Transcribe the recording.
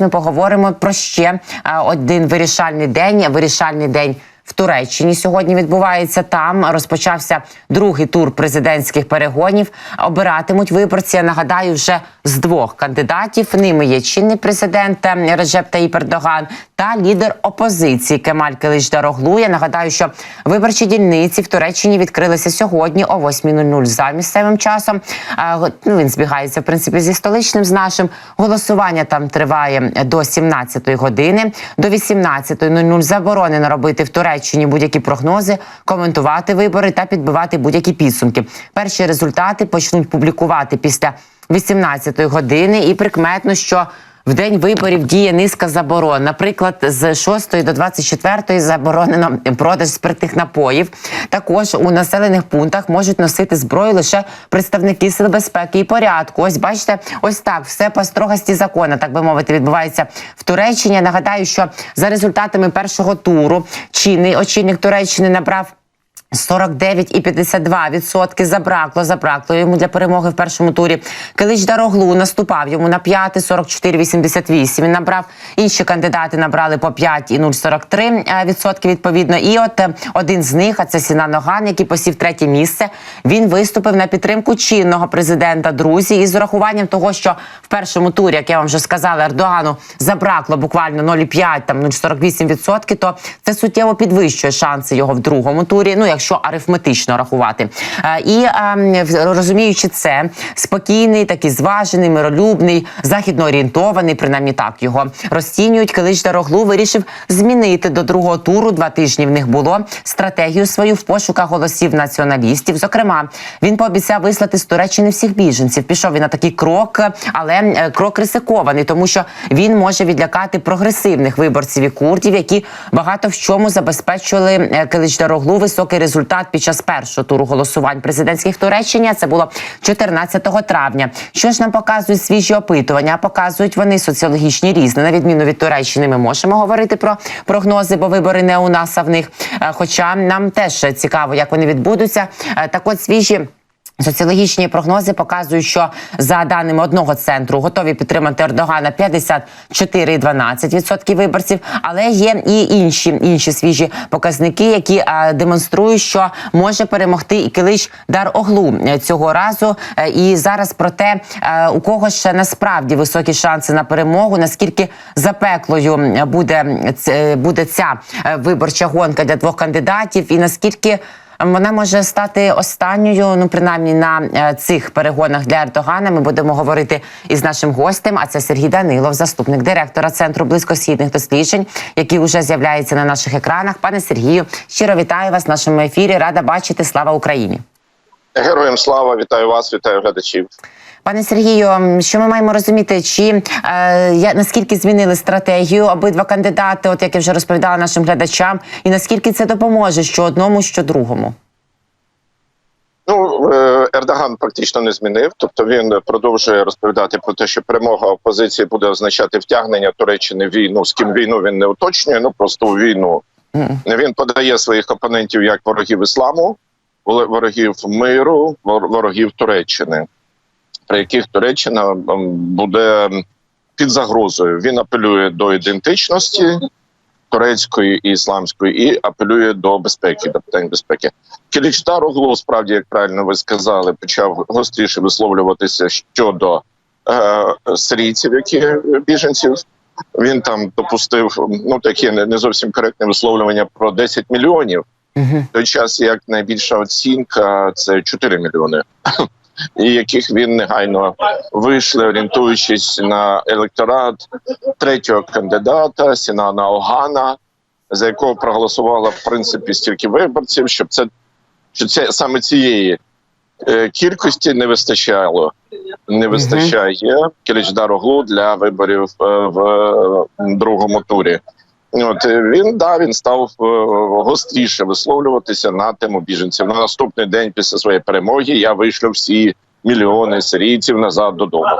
Ми поговоримо про ще один вирішальний день. Вирішальний день в Туреччині сьогодні відбувається. Там розпочався другий тур президентських перегонів. Обиратимуть виборці. Я нагадаю, вже з двох кандидатів. Ними є чинний президент е, Реджеп Таїп Ердоган та лідер опозиції Кемаль Килич Дароглу. Я нагадаю, що виборчі дільниці в Туреччині відкрилися сьогодні о 8.00 за місцевим часом. Ну, він збігається в принципі зі столичним з нашим. Голосування там триває до 17-ї години. До 18.00 заборонено робити в Туреччині будь-які прогнози, коментувати вибори та підбивати будь-які підсумки. Перші результати почнуть публікувати після 18-ї години, і прикметно, що в день виборів діє низка заборон. Наприклад, з 6 до 24 заборонено продаж спиртних напоїв. Також у населених пунктах можуть носити зброю лише представники сил безпеки і порядку. Ось бачите, ось так все по строгості закону, так би мовити, відбувається в Туреччині. Я нагадаю, що за результатами першого туру чинний очільник Туреччини набрав. 49,52% забракло, забракло йому для перемоги в першому турі. Килич Дароглу наступав йому на 5, 44,88. Він набрав, інші кандидати набрали по 5 і 0,43% відповідно. І от е, один з них, а це Сіна Ноган, який посів третє місце, він виступив на підтримку чинного президента Друзі із урахуванням того, що в першому турі, як я вам вже сказала, Ердогану забракло буквально 0,5, там 0,48%, то це суттєво підвищує шанси його в другому турі. Ну, якщо арифметично рахувати. Е, І ем, розуміючи це, спокійний, такий зважений, миролюбний, західно орієнтований, принаймні так його розцінюють. Килич Дароглу вирішив змінити до другого туру. Два тижні в них було стратегію свою в пошуках голосів націоналістів. Зокрема, він пообіцяв вислати з Туреччини всіх біженців. Пішов він на такий крок, але е, крок ризикований, тому що він може відлякати прогресивних виборців і курдів, які багато в чому забезпечували е, Килич Дароглу високий результат під час першого туру голосувань президентських Туреччині. Це було 14 травня. Що ж нам показують свіжі опитування? Показують вони соціологічні різні. На відміну від Туреччини, ми можемо говорити про прогнози, бо вибори не у нас, а в них. Е, Хоча нам теж цікаво, як вони відбудуться. Е, Так от свіжі. Соціологічні прогнози показують, що за даними одного центру готові підтримати Ердогана 54,12% виборців, але є і інші інші свіжі показники, які е, демонструють, що може перемогти і Килич Дар Оглу е, цього разу. Е, і зараз про те, у кого ще насправді високі шанси на перемогу, наскільки запеклою буде, буде ця виборча гонка для двох кандидатів, і наскільки вона може стати останньою, ну принаймні на е, цих перегонах для Ердогана. Ми будемо говорити із нашим гостем. А це Сергій Данилов, заступник директора центру близькосхідних досліджень, який вже з'являється на наших екранах. Пане Сергію, щиро вітаю вас в нашому ефірі. Рада бачити. Слава Україні. Героям слава, вітаю вас, вітаю глядачів. Пане Сергію, що ми маємо розуміти, чи е, я, наскільки змінили стратегію обидва кандидати, от як я вже розповідала нашим глядачам, і наскільки це допоможе що одному, що другому? Ну е, Ердоган практично не змінив, тобто він продовжує розповідати про те, що перемога опозиції буде означати втягнення Туреччини в війну. З ким війну він не уточнює. Ну просто у війну він подає своїх опонентів як ворогів ісламу, ворогів миру, ворогів Туреччини, при яких Туреччина буде під загрозою. Він апелює до ідентичності турецької і ісламської, і апелює до безпеки, до питань безпеки. Кілічтар Оглу, справді, як правильно ви сказали, почав гостріше висловлюватися щодо е, сирійців, які біженців. Він там допустив ну таке не, не зовсім коректне висловлювання про 10 мільйонів. Угу. В той час як найбільша оцінка це 4 мільйони, і яких він негайно вийшли, орієнтуючись на електорат третього кандидата Сінана Огана, за якого проголосувало в принципі стільки виборців, щоб це що це саме цієї е, кількості не вистачало. Не вистачає Кілічдароглу для виборів е, в е, другому турі. От е, він да він став е, гостріше висловлюватися на тему біженців. На наступний день після своєї перемоги я вийшлю всі мільйони сирійців назад додому.